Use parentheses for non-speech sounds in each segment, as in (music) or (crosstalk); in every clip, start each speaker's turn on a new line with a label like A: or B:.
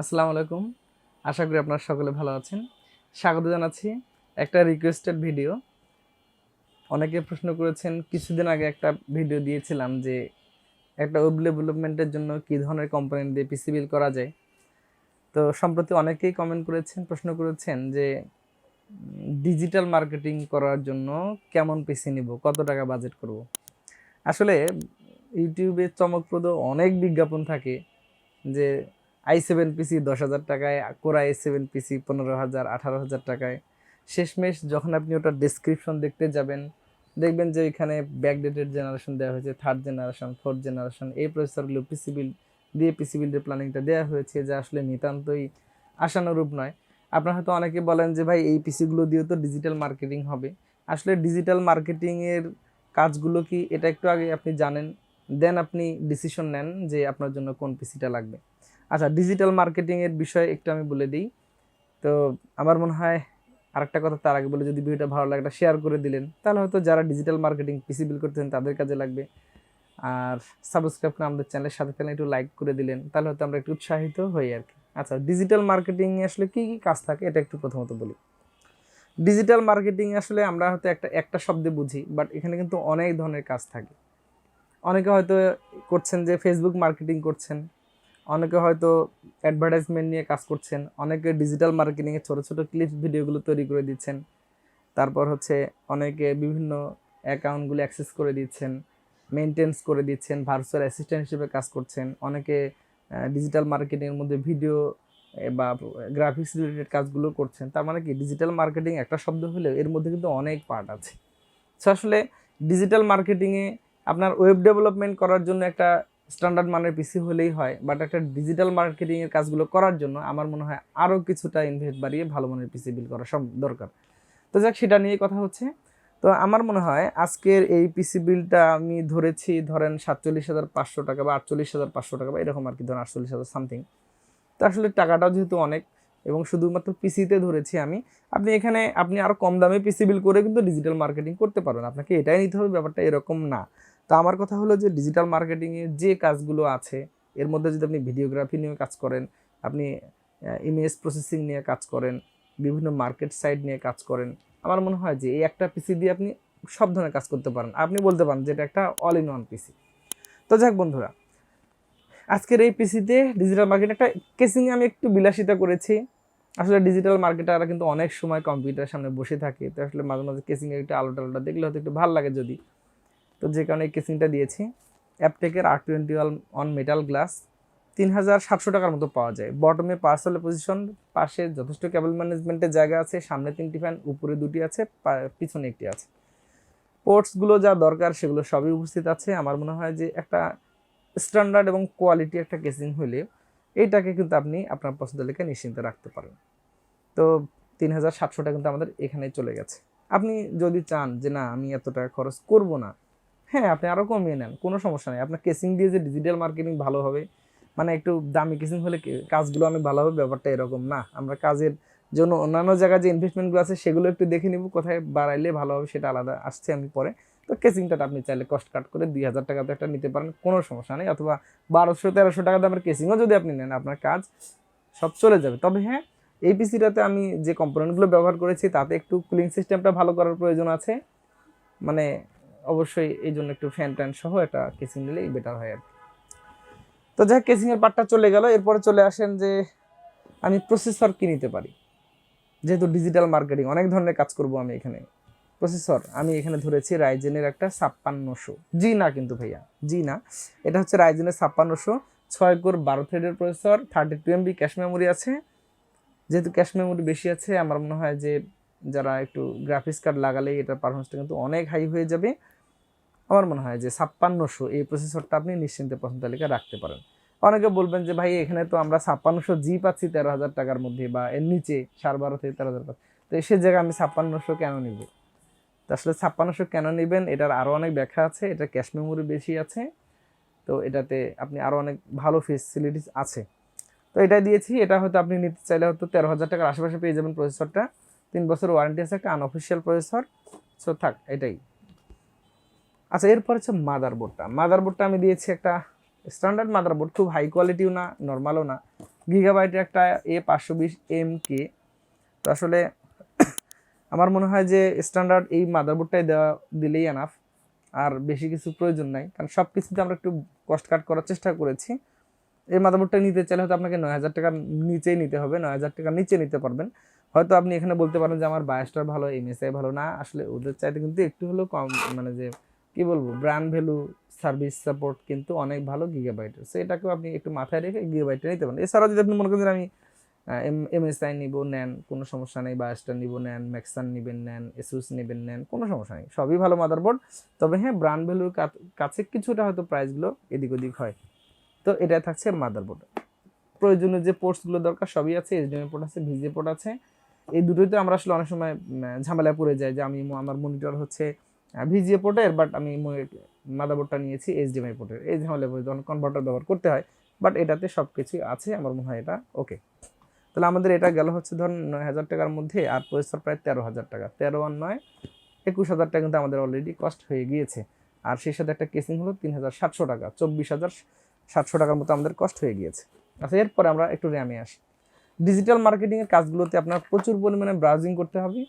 A: আসসালামু আলাইকুম। আশা করি আপনারা সকলে ভালো আছেন। স্বাগত জানাচ্ছি একটা রিকোয়েস্টেড ভিডিও অনেকে প্রশ্ন করেছেন, কিছুদিন আগে একটা ভিডিও দিয়েছিলাম যে একটা ওয়েব ডেভেলপমেন্টের জন্য কী ধরনের কোম্পানি দিয়ে পিসি বিল করা যায়। তো সম্প্রতি অনেকেই কমেন্ট করেছেন, প্রশ্ন করেছেন যে ডিজিটাল মার্কেটিং করার জন্য কেমন পিসি নিব, কত টাকা বাজেট করব? আসলে ইউটিউবে চমকপ্রদ অনেক বিজ্ঞাপন থাকে যে আই সেভেন পিসি দশ হাজার টাকায় কোরা আই সেভেন পিসি পনেরো হাজার, আঠারো হাজার টাকায়। শেষমেশ যখন আপনি ওটা ডেসক্রিপশন দেখতে যাবেন, দেখবেন যে এখানে ব্যাকডেটেড জেনারেশন দেওয়া হয়েছে থার্ড জেনারেশন ফোর্থ জেনারেশন এই প্রসেসরগুলো পিসি বিল দিয়ে পিসি বিল্ডের প্ল্যানিংটা দেওয়া হয়েছে, যা আসলে নিতান্তই আশানুরূপ নয়। আপনারা হয়তো অনেকে বলেন যে ভাই, এই পিসিগুলো দিয়ে তো ডিজিটাল মার্কেটিং হবে। আসলে ডিজিটাল মার্কেটিংয়ের কাজগুলো কি, এটা একটু আগে আপনি জানেন দেন আপনি ডিসিশন নেন যে আপনার জন্য কোন পিসিটা লাগবে। আচ্ছা ডিজিটাল মার্কেটিংয়ের বিষয়ে একটু আমি বলে দিই। তো আমার মনে হয় আরেকটা কথা তার আগে বলে, যদি ভিডিওটা ভালো লাগে শেয়ার করে দিলেন, তাহলে হয়তো যারা ডিজিটাল মার্কেটিং পিসি বিল করতেছেন তাদের কাজে লাগবে। আর সাবস্ক্রাইব করে আমাদের চ্যানেলের সাথে তাহলে একটু লাইক করে দিলেন, তাহলে হয়তো আমরা একটু উৎসাহিত হই আর কি। আচ্ছা ডিজিটাল মার্কেটিং আসলে কী কী কাজ থাকে এটা একটু প্রথমত বলি। ডিজিটাল মার্কেটিং আসলে আমরা হয়তো একটা একটা শব্দে বুঝি বাট এখানে কিন্তু অনেক ধরনের কাজ থাকে। অনেকে হয়তো করছেন যে ফেসবুক মার্কেটিং করছেন অনেকে হয়তো অ্যাডভার্টাইজমেন্ট নিয়ে কাজ করছেন, অনেকে ডিজিটাল মার্কেটিংয়ে ছোটো ছোটো ক্লিপ ভিডিওগুলো তৈরি করে দিচ্ছেন। তারপর হচ্ছে অনেকে বিভিন্ন অ্যাকাউন্টগুলো অ্যাক্সেস করে দিচ্ছেন মেনটেন্স করে দিচ্ছেন ভার্চুয়াল অ্যাসিস্ট্যান্ট হিসেবে কাজ করছেন। অনেকে ডিজিটাল মার্কেটিংয়ের মধ্যে ভিডিও বা গ্রাফিক্স রিলেটেড কাজগুলো করছেন। তার মানে কি? ডিজিটাল মার্কেটিং একটা শব্দ হলেও এর মধ্যে কিন্তু অনেক পার্ট আছে। সো আসলে ডিজিটাল মার্কেটিংয়ে আপনার ওয়েব ডেভেলপমেন্ট করার জন্য একটা স্ট্যান্ডার্ড মানের পিসি হলেই হয় বাট একটা ডিজিটাল মার্কেটিংয়ের কাজগুলো করার জন্য আমার মনে হয় আরও কিছুটা ইনভেস্ট বাড়িয়ে ভালো মানের পিসি বিল করা সব দরকার। তো যাক, সেটা নিয়ে কথা হচ্ছে। তো আমার মনে হয় আজকের এই পিসি বিলটা আমি ধরেছি ধরেন সাতচল্লিশ হাজার পাঁচশো টাকা বা আটচল্লিশ হাজার পাঁচশো টাকা বা এরকম আর কি, ধরেন আটচল্লিশ হাজার সামথিং তো আসলে টাকাটাও যেহেতু অনেক এবং শুধুমাত্র পিসিতে ধরেছি আমি, আপনি এখানে আপনি আরও কম দামে পিসি বিল করে কিন্তু ডিজিটাল মার্কেটিং করতে পারবেন। আপনাকে এটাই নিতে হবে, ব্যাপারটা এরকম না। তো আমার কথা হলো যে ডিজিটাল মার্কেটিংয়ে যে কাজগুলো আছে, এর মধ্যে যদি আপনি ভিডিওগ্রাফি নিয়ে কাজ করেন, আপনি ইমেজ প্রসেসিং নিয়ে কাজ করেন, বিভিন্ন মার্কেট সাইট নিয়ে কাজ করেন, আমার মনে হয় যে এই একটা পিসি দিয়ে আপনি সব ধরনের কাজ করতে পারেন। আপনি বলতে পারেন যে এটা একটা অল ইন ওয়ান পিসি তো যাক বন্ধুরা, আজকের এই পিসিতে ডিজিটাল মার্কেট একটা কেসিংয়ে আমি একটু বিলাসিতা করেছি। আসলে ডিজিটাল মার্কেটাররা কিন্তু অনেক সময় কম্পিউটারের সামনে বসে থাকে, তো আসলে মাঝে মাঝে কেসিংয়ের একটু আলো টালোটা দেখলে হয়তো একটু ভালো লাগে যদি। তো যে কারণে এই কেসিংটা দিয়েছি। অ্যাপটেকের আর টোয়েন্টি অন মেটাল গ্লাস তিন হাজার সাতশো টাকার মতো পাওয়া যায়। বটমে পার্সেল পজিশন পাশে যথেষ্ট কেবল ম্যানেজমেন্টের জায়গা আছে, সামনে তিনটি ফ্যান উপরে দুটি আছে পিছনে একটি আছে। পোর্টসগুলো যা দরকার, সেগুলো সবই উপস্থিত আছে। আমার মনে হয় যে একটা স্ট্যান্ডার্ড এবং কোয়ালিটি একটা কেসিং হলে এইটাকে কিন্তু আপনি আপনার পছন্দ লেখা নিশ্চিন্তে রাখতে পারেন। তো তিন হাজার সাতশোটা কিন্তু আমাদের এখানে চলে গেছে। আপনি যদি চান যে না, আমি এত টাকা খরচ করব না হ্যাঁ আপনি আরও কমিয়ে নেন, কোনো সমস্যা নেই। আপনার কেসিং দিয়ে যে ডিজিটাল মার্কেটিং ভালো হবে মানে একটু দামি কেসিং হলে কাজগুলো অনেক ভালো হবে, ব্যাপারটা এরকম না। আমরা কাজের জন্য অন্যান্য জায়গায় যে ইনভেস্টমেন্টগুলো আছে, সেগুলো একটু দেখে নিব, কোথায় বাড়াইলে ভালো হবে সেটা আলাদা আসছে আমি পরে। তো কেসিংটা আপনি চাইলে কস্ট কাট করে দুই হাজার টাকাতে একটা নিতে পারেন, কোনো সমস্যা নেই। অথবা বারোশো, তেরোশো টাকা দামের কেসিংও যদি আপনি নেন, আপনার কাজ সব চলে যাবে। তবে হ্যাঁ এই পিসিটাতে আমি যে কম্পোনেন্টগুলো ব্যবহার করেছি, তাতে একটু কুলিং সিস্টেমটা ভালো করার প্রয়োজন আছে। মানে অবশ্যই এই জন্য একটু ফ্যান ট্যান সহ একটা কেসিং নিলেই বেটার হয় আর তো যাই কেসিংয়ের পার্টটা চলে গেল। এরপরে চলে আসেন যে, আমি প্রসেসর কি নিতে পারি? যেহেতু ডিজিটাল মার্কেটিং অনেক ধরনের কাজ করব আমি এখানে। প্রসেসর আমি এখানে ধরেছি রাইজেনের একটা ছাপ্পান্নশো। জি না কিন্তু ভাইয়া, জি না। এটা হচ্ছে রাইজেনের ছাপ্পান্নশো, ছয় কোর বারো থ্রেডের processor thirty two MB cache memory আছে। যেহেতু ক্যাশ মেমোরি বেশি আছে, আমার মনে হয় যে যারা একটু গ্রাফিক্স কার্ড লাগালে এটার পারফরমেন্সটা কিন্তু অনেক হাই হয়ে যাবে। আমার মনে হয় যে ছাপ্পান্নশো এই প্রসেসরটা আপনি নিশ্চিন্তে পছন্দ তালিকা রাখতে পারেন। অনেকে বলবেন যে, ভাই, এখানে তো আমরা ছাপ্পান্নশো জি পাচ্ছি তেরো হাজার টাকার মধ্যে বা এর নিচে সাড়ে বারো থেকে তেরো হাজার তো সে জায়গায় আমি ছাপ্পান্নশো কেন নিব? তো আসলে ছাপ্পান্নশো কেন নেবেন? এটার আরও অনেক ব্যাখ্যা আছে, এটা ক্যাশ মেমোরি বেশি আছে, তো এটাতে আপনি আরও অনেক ভালো ফেসিলিটিস আছে। তো এটা দিয়েছি, এটা হয়তো আপনি নিতে চাইলে হয়তো তেরো হাজার টাকার আশেপাশে পেয়ে যাবেন প্রসেসরটা তিন বছর ওয়ারেন্টি আছে, একটা আনঅফিসিয়াল প্রসেসর সো থাক, এটাই। আচ্ছা এরপর হচ্ছে মাদারবোর্ডটা মাদারবোর্ডটা আমি দিয়েছি একটা স্ট্যান্ডার্ড মাদারবোর্ড খুব হাই কোয়ালিটিও না নর্মালও না। গিগাবাইটের একটা এ পাঁচশো বিশ এম কে তো আসলে (coughs) আমার মনে হয় যে স্ট্যান্ডার্ড এই মাদারবোর্ডটাই দেওয়া, দিলেই এনাফ আর বেশি কিছু প্রয়োজন নাই, কারণ সব কিছুতে আমরা একটু কস্ট কাট করার চেষ্টা করেছি। এই মাদারবোর্ডটা নিতে চাইলে হয়তো আপনাকে নয় হাজার টাকার নিচেই নিতে হবে, নয় হাজার টাকার নিচে নিতে পারবেন। হয়তো আপনি এখানে বলতে পারেন যে আমার বায়াসটা ভালো এমএসআই ভালো না, আসলে ওদের চাইতে কিন্তু একটু হলেও কম মানে যে কি বলব ব্র্যান্ড ভ্যালু সার্ভিস সাপোর্ট কিন্তু অনেক ভালো গিগাবাইটের সো এটাকেও আপনি একটু মাথায় রেখে গিগাবাইটটা নিতে পারেন। এছাড়াও যদি আপনি মনে করেন আমি এমএসআই নিব, নেন, কোনো সমস্যা নেই বায়াসটা নিব, নেন ম্যাক্সান নেবেন, নেন এসুস নেবেন, নেন, কোনো সমস্যা নেই, সবই ভালো মাদারবোর্ড তবে হ্যাঁ ব্র্যান্ড ভ্যালুর কাছে কিছুটা হয়তো প্রাইসগুলো এদিক ওদিক হয়। তো এটা থাকছে মাদারবোর্ড প্রয়োজনীয় যে পোর্টসগুলো দরকার, সবই আছে এইচডিএমআই পোর্ট আছে ভিজিএ পোর্ট আছে। এই দুটোতে আমরা আসলে অনেক সময় ঝামেলায় পড়ে যাই যে আমি আমার মনিটর হচ্ছে ভিজিএ পোর্টের বাট আমি মাদারবোর্ডটা নিয়েছি এইচডিএমআই পোর্টের এই ঝামেলায় পড়ে যখন কনভার্টার ব্যবহার করতে হয় বাট এটাতে সব কিছুই আছে, আমার মনে হয় এটা ওকে তাহলে আমাদের এটা গেল হচ্ছে ধরুন নয় হাজার টাকার মধ্যে, আর প্রসেসর প্রায় তেরো হাজার টাকা। তেরো আর নয়, একুশ হাজার টাকা কিন্তু আমাদের অলরেডি কস্ট হয়ে গিয়েছে। আর সেই সাথে একটা কেসিং হলো তিন হাজার সাতশো টাকা, চব্বিশ হাজার সাতশো টাকার মতো আমাদের কস্ট হয়ে গিয়েছে। আচ্ছা এরপরে আমরা একটু র্যামে আসি। ডিজিটাল মার্কেটিংয়ের কাজগুলোতে আপনার প্রচুর পরিমাণে ব্রাউজিং করতে হবে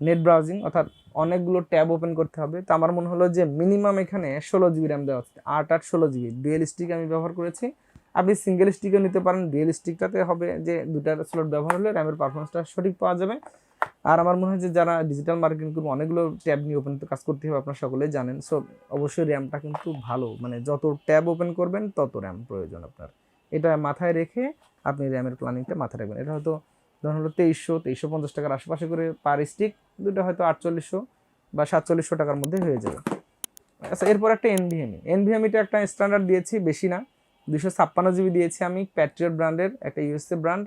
A: নেট ব্রাউজিং অর্থাৎ অনেকগুলো ট্যাব ওপেন করতে হবে। তো আমার মনে হলো যে মিনিমাম এখানে ষোলো জিবি র্যাম দেওয়া আছে, আট আট ষোলো জিবি ডুয়েল স্টিক আমি ব্যবহার করেছি। আপনি সিঙ্গেল স্টিকও নিতে পারেন ডুয়েল স্টিকটাতে হবে যে দুটার স্লট ব্যবহার হলে র্যামের পারফরমেন্সটা সঠিক পাওয়া যাবে। আর আমার মনে হয় যে যারা ডিজিটাল মার্কেটিং করবে, অনেকগুলো ট্যাব নিয়ে ওপেন কাজ করতে হবে, আপনারা সকলেই জানেন। সো অবশ্যই র্যামটা কিন্তু ভালো মানে যত ট্যাব ওপেন করবেন, তত র্যাম প্রয়োজন আপনার। এটা মাথায় রেখে আপনি র্যামের প্ল্যানিংটা মাথায় রাখবেন। এটা হয়তো ধরুন হলো তেইশশো তেইশশো পঞ্চাশ টাকার আশেপাশে করে পার স্টিক দুটো হয়তো আটচল্লিশশো বা সাতচল্লিশশো টাকার মধ্যে হয়ে যাবে। আচ্ছা এরপর একটা এনভিএমই এনভিএমিটা একটা স্ট্যান্ডার্ড দিয়েছি, বেশি না। দুশো ছাপ্পান্ন জিবি দিয়েছি আমি প্যাট্রিয়ট ব্র্যান্ডের একটা ইউএসএ ব্র্যান্ড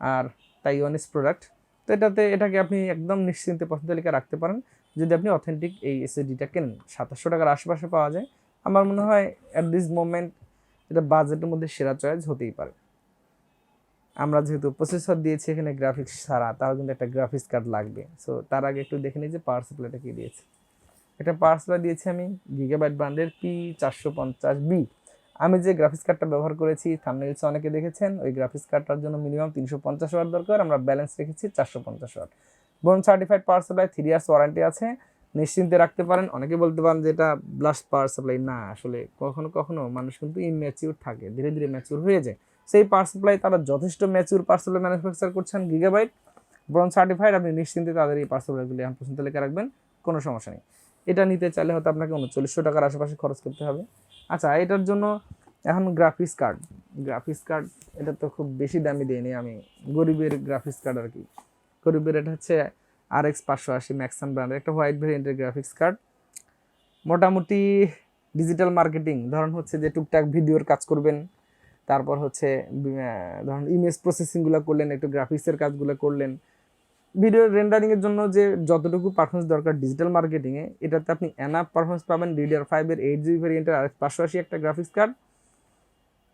A: আর তাইওয়ানিস প্রোডাক্ট তো এটাতে, এটাকে আপনি একদম নিশ্চিন্তে পছন্দ তালিকা রাখতে পারেন। যদি আপনি অথেন্টিক এই এসএসডিটা কেনেন, সাতাশশো টাকার আশেপাশে পাওয়া যায়। আমার মনে হয় অ্যাট দিস মোমেন্ট এটা বাজেটের মধ্যে সেরা চয়েস হতেই পারে। আমরা যেহেতু প্রসেসর দিয়েছি, এখানে গ্রাফিক্স ছাড়া, তাও কিন্তু একটা গ্রাফিক্স কার্ড লাগবে। সো তার আগে একটু দেখে নিই যে পাওয়ার সাপ্লাইটা কি দিয়েছে। এটা পাওয়ার সাপ্লাই দিয়েছি আমি গিগাবাইট ব্র্যান্ডের পি চারশো পঞ্চাশ বি আমি যে গ্রাফিক্স কার্ডটা ব্যবহার করেছি থামনেলসে অনেকে দেখেছেন, ওই গ্রাফিক্স কার্ডটার জন্য মিনিমাম তিনশো পঞ্চাশ ওয়াট দরকার, আমরা ব্যালেন্স রেখেছি চারশো পঞ্চাশ watt bronze certified power supply three years warranty আছে, নিশ্চিন্তে রাখতে পারেন। অনেকে বলতে পারেন যে এটা ব্লাস্ট পাওয়ার সাপ্লাই না, আসলে কখনো কখনো মানুষ কিন্তু ইনম্যাচিউর থাকে, ধীরে ধীরে ম্যাচিউর হয়ে যায়। সেই পাওয়ার সাপ্লাই তারা যথেষ্ট ম্যাচিউর পাওয়ার সাপ্লাই ম্যানুফ্যাকচার করছেন গিগাবাইট ব্রন সার্টিফাইড আপনি নিশ্চিন্তে তাদের এই এখন পর্যন্ত লেখা রাখবেন, কোনো সমস্যা নেই। এটা নিতে চাইলে হয়তো আপনাকে উনচল্লিশশো টাকার আশেপাশে খরচ করতে হবে। আচ্ছা এটার জন্য এখন গ্রাফিক্স কার্ড গ্রাফিক্স কার্ড এটা তো খুব বেশি দামি দিইনি আমি গরিবের গ্রাফিক্স কার্ড আর কি। গরিবের এটা হচ্ছে আর এক্স পাঁচশো আশি ম্যাক্সান ব্র্যান্ডের একটা হোয়াইট ভেরিয়েন্টের গ্রাফিক্স কার্ড মোটামুটি ডিজিটাল মার্কেটিং ধরুন হচ্ছে যে টুকটাক ভিডিওর কাজ করবেন তারপর হচ্ছে ধরুন ইমেজ প্রসেসিংগুলো করলেন, একটু গ্রাফিক্সের কাজগুলো করলেন। ভিডিও রেন্ডারিংয়ের জন্য যে যতটুকু পারফরমেন্স দরকার ডিজিটাল মার্কেটিংয়ে এটাতে আপনি এনাফ পারফরমেন্স পাবেন ডিডিআর ফাইভের এইট জিবি ভেরিয়েন্টের আর পাঁচশো আশি একটা গ্রাফিক্স কার্ড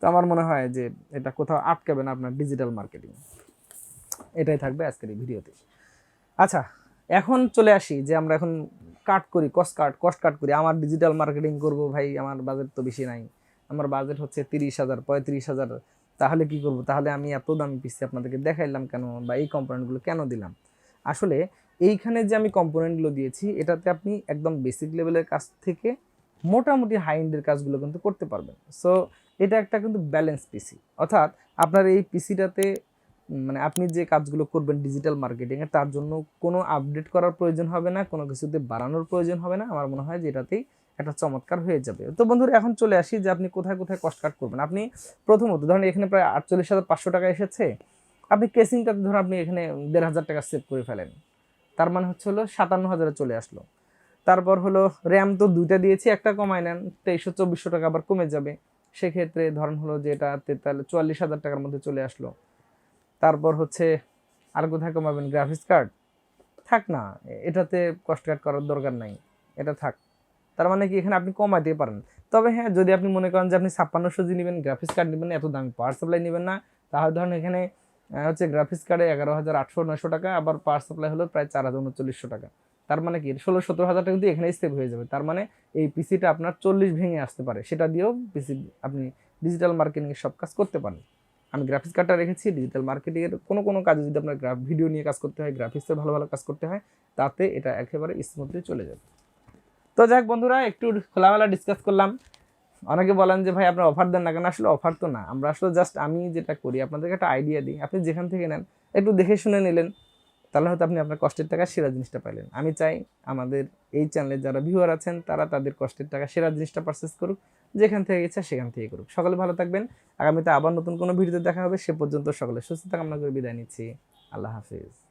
A: তো আমার মনে হয় যে এটা কোথাও আটকাবে না আপনার ডিজিটাল মার্কেটিং এটাই থাকবে আজকের এই ভিডিওতে। আচ্ছা এখন চলে আসি যে আমরা এখন কাট করি কস্ট কাট কস্ট কাট করি। আমার ডিজিটাল মার্কেটিং করব ভাই, আমার বাজেট তো বেশি নাই। আমার বাজেট হচ্ছে তিরিশ হাজার, পঁয়ত্রিশ হাজার। তাহলে কি করব? তাহলে আমি এত দামি পিসি আপনাদেরকে দেখাইলাম কেন বা এই কম্পোনেন্টগুলো কেন দিলাম? আসলে এইখানে যে আমি কম্পোনেন্টগুলো দিয়েছি, এটাতে আপনি একদম বেসিক লেভেলের কাজ থেকে মোটামুটি হাই এন্ডের কাজগুলো কিন্তু করতে পারবেন। সো এটা একটা কিন্তু ব্যালেন্স পিসি অর্থাৎ আপনার এই পিসিটাতে মানে আপনি যে কাজগুলো করবেন ডিজিটাল মার্কেটিংয়ে তার জন্য কোনো আপডেট করার প্রয়োজন হবে না, কোনো কিছুতে বাড়ানোর প্রয়োজন হবে না। আমার মনে হয় যে এটাতেই একটা চমৎকার হয়ে যাবে। তো বন্ধুরা, এখন চলে আসি যে আপনি কোথায় কোথায় কস্ট কাট করবেন। আপনি প্রথমত ধরেন এখানে প্রায় আটচল্লিশ হাজার পাঁচশো টাকা এসেছে। আপনি কেসিংটাতে ধরুন আপনি এখানে দেড় হাজার টাকা সেভ করে ফেলেন। তার মানে হচ্ছে হলো সাতান্ন হাজারে চলে আসলো। তারপর হলো র্যাম তো দুইটা দিয়েছি, একটা কমায় নেন, তেইশশো চব্বিশশো টাকা আবার কমে যাবে। সেক্ষেত্রে ধরেন হলো যে এটা তেতাল্লিশ, চুয়াল্লিশ হাজার টাকার মধ্যে চলে আসলো। তারপর হচ্ছে আর কোথায় কমাবেন? গ্রাফিক্স কার্ড থাক না এটাতে কষ্ট কাট করার দরকার নাই। এটা থাক। তার মানে কি এখানে আপনি কমাইতে পারেন। তবে হ্যাঁ যদি আপনি মনে করেন যে আপনি ছাপ্পান্নশো জি নেবেন গ্রাফিক্স কার্ড নেবেন, এত দামি পাওয়ার সাপ্লাই নেবেন না, তাহলে ধরেন এখানে হচ্ছে গ্রাফিক্স কার্ডে এগারো হাজার আটশো নয়শো টাকা, আবার পাওয়ার সাপ্লাই হলো প্রায় চার হাজার উনচল্লিশশো টাকা। তার মানে কি, ষোলো সতেরো হাজার টাকা কিন্তু এখানে সেভ হয়ে যাবে। তার মানে এই পিসিটা আপনার চল্লিশ ভেঙে আসতে পারে। সেটা দিয়েও পিসি আপনি ডিজিটাল মার্কেটিংয়ের সব কাজ করতে পারেন। আমি গ্রাফিক্স কার্ডটা রেখেছি ডিজিটাল মার্কেটিংয়ের কোনো কোনো কাজে যদি আপনার গ্রাফ ভিডিও নিয়ে কাজ করতে হয় গ্রাফিক্সের ভালো ভালো কাজ করতে হয়, তাতে এটা একেবারে স্মুথলি চলে যাবে। তো যাক বন্ধুরা, একটু খোলামেলা ডিসকাস করলাম। অনেকে বলেন যে, ভাই, আপনার অফার দেন না কেন? আসলে অফার তো না। আমরা আসলে জাস্ট আমি যেটা করি, আপনাদেরকে একটা আইডিয়া দিই। আপনি যেখান থেকে নেন, একটু দেখে শুনে নিলেন, তাহলে হয়তো আপনি আপনার কষ্টের টাকা, সেরা জিনিসটা পাইলেন। আমি চাই আমাদের এই চ্যানেলে যারা ভিউয়ার আছেন, তারা তাদের কষ্টের টাকা, সেরা জিনিসটা পারচেস করুক, যেখান থেকে ইচ্ছা সেখান থেকে করুক। সকলে ভালো থাকবেন। আগামীতে আবার নতুন কোনো ভিডিওতে দেখা হবে, সে পর্যন্ত সকলে সুস্থতা কামনা করে বিদায় নিচ্ছি। আল্লাহ হাফিজ।